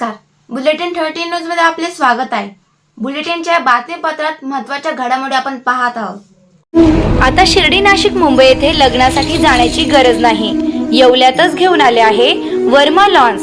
नमस्कार. Bulletin thirty न्यूजमध्ये आपले स्वागत आहे. बुलेटिनच्या बातमीपत्रात महत्त्वाच्या घडामोडी आपण पाहत आहोत. आता शिर्डी नाशिक मुंबई येथे लग्नासाठी जाण्याची गरज नाही. येवल्यातच घेऊन आले आहे वर्मा लॉन्स.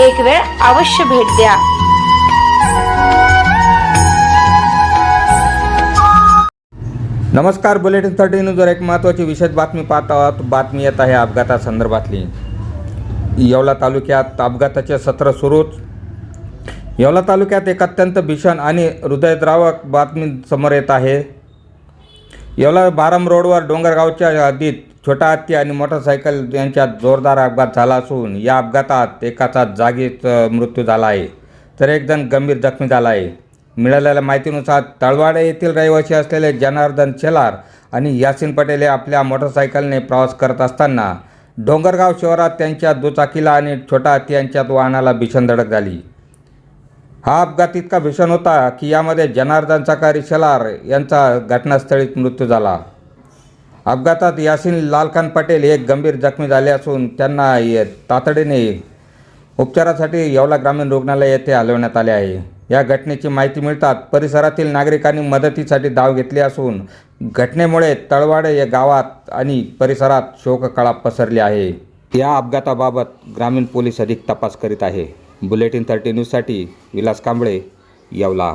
एक वेळ अवश्य भेट द्या. नमस्कार बुलेटिन थर्टी न्यूजवर एक महत्त्वाची विशेष बातमी पाहत आहोत बातमी येत आहे अपघातासंदर्भातली. येवला तालुक्यात अपघाताचे सत्र सुरूच. येवला तालुक्यात एक अत्यंत भीषण आणि हृदयद्रावक बातमी समोर येत आहे. येवला बारम रोडवर डोंगरगावच्या हद्दीत छोटा हत्ती आणि मोटरसायकल यांच्यात जोरदार अपघात झाला असून या अपघातात एकाचा जागीच मृत्यू झाला आहे. तर एकजण गंभीर जखमी झाला आहे. मिळालेल्या माहितीनुसार तळवाडे येथील रहिवासी असलेले जनार्दन शेलार आणि यासिन पटेल हे आपल्या मोटरसायकलने प्रवास करत असताना डोंगरगाव शहरात त्यांच्या दुचाकीला आणि छोटा हत्ती यांच्यात वाहनाला भीषण धडक झाली. हा अपघात इतका भीषण होता की यामध्ये जनार्दन सकारी शेलार यांचा घटनास्थळीत मृत्यू झाला. अपघातात यासिन लालखान पटेल हे गंभीर जखमी झाले असून त्यांना ये- तातडीने उपचारासाठी येवला ग्रामीण रुग्णालय येथे हलवण्यात आले आहे. या घटनेची माहिती मिळतात परिसरातील नागरिकांनी मदतीसाठी धाव घेतली असून घटनेमुळे तळवाडे या गावात आणि परिसरात शोककळा पसरली आहे. या अपघाताबाबत ग्रामीण पोलीस अधिक तपास करीत आहे. बुलेटिन थर्टी न्यूजसाठी विलास कांबळे येवला.